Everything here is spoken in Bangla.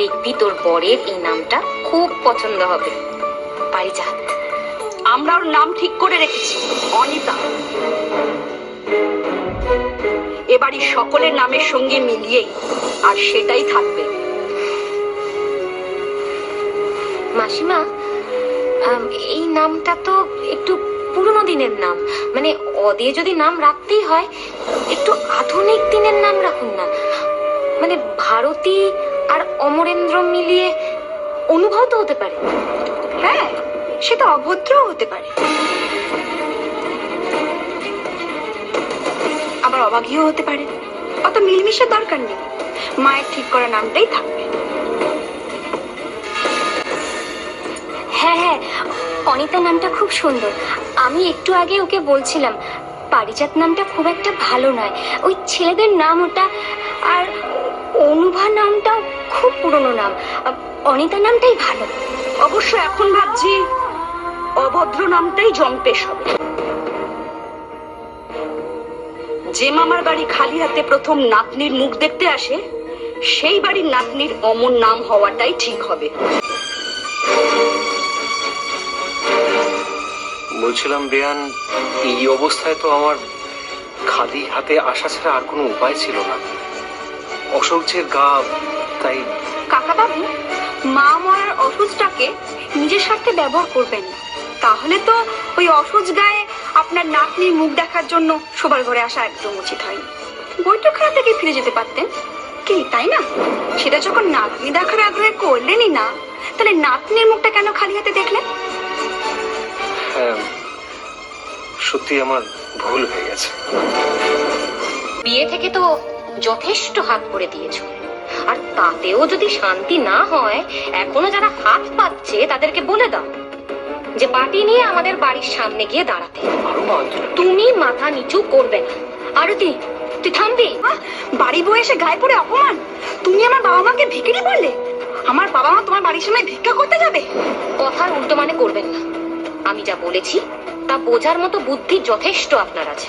দেখবি তোর বরের এই নামটা খুব পছন্দ হবে। পারিজাত, আমরা ওর নাম ঠিক করে রেখেছি, অনিতা। এবারই সকলের নামের সঙ্গে মিলিয়েই আর সেটাই থাকবে। মাসিমা এই নামটা তো একটু পুরনো দিনের নাম। মানে অদে যদি নাম রাখতেই হয়, একটু আধুনিক দিনের নাম রাখুন না। মানে ভারতী আর অমরেন্দ্র মিলিয়ে অনুভব তো হতে পারে। হ্যাঁ সেটা অভদ্রও হতে পারে। আবার অবাগীয় হতে পারে। অত মিলমিশের দরকার নেই। মায়ের ঠিক করা নামটাই থাকবে। হ্যাঁ হ্যাঁ অনিতা নামটা খুব সুন্দর। আমি একটু আগে ওকে বলছিলাম, পারিজাত নামটা খুব একটা ভালো নয়। ওই ছেলেদের নাম ওটা, আর নামটাও খুব পুরনো নাম। অনিতা নামটাই ভালো। অবশ্য এখন ভাবছি অভদ্র নামটাই জম্পেশ হবে। যে মামার বাড়ি খালি হাতে প্রথম নাতনির মুখ দেখতে আসে, সেই বাড়ির নাতনির অমন নাম হওয়াটাই ঠিক হবে। বলছিলাম, বেয়ান, এই অবস্থায় তো আমার খালি হাতে আসা ছাড়া আর কোনো উপায় ছিল না। অসহ্যের গা তাই কাকাবাবু মা মরার অসুজটাকে নিজের স্বার্থে ব্যবহার করবেন না। তাহলে তো ওই অসুজ গায়ে আপনার নাতনির মুখ দেখার জন্য শোবার ঘরে আসা একদম উচিত হয়নি। বৈঠকখানা থেকে ফিরে যেতে পারতেন। কি তাই না? সেটা যখন নাতনি দেখার আগ্রহে করলেনই না তাহলে নাতনির মুখটা কেন খালি হাতে দেখলেন? হ্যাঁ সত্যি আমার ভুল হয়ে গেছে। বিয়ে থেকে তো যথেষ্ট হাত করে দিয়েছ। আর তাতেও যদি শান্তি না হয় এখনও যারা হাত পাচ্ছে তাদেরকে বলে দাও যে বাটি নিয়ে আমাদের বাড়ির সামনে গিয়ে দাঁড়াতে। তুমি মাথা নিচু করবে না। আরতি তুই থামবি? বাড়ি বয়ে এসে গায়ে পড়ে অপমান। তুমি আমার বাবা মাকে ভিকিরি বললে? আমার বাবা মা তোমার বাড়ির সামনে ভিক্ষা করতে যাবে? কথার উল্টো মানে করবেন না। আমি যা বলেছি তা বোঝার মতো বুদ্ধি যথেষ্ট আপনার আছে।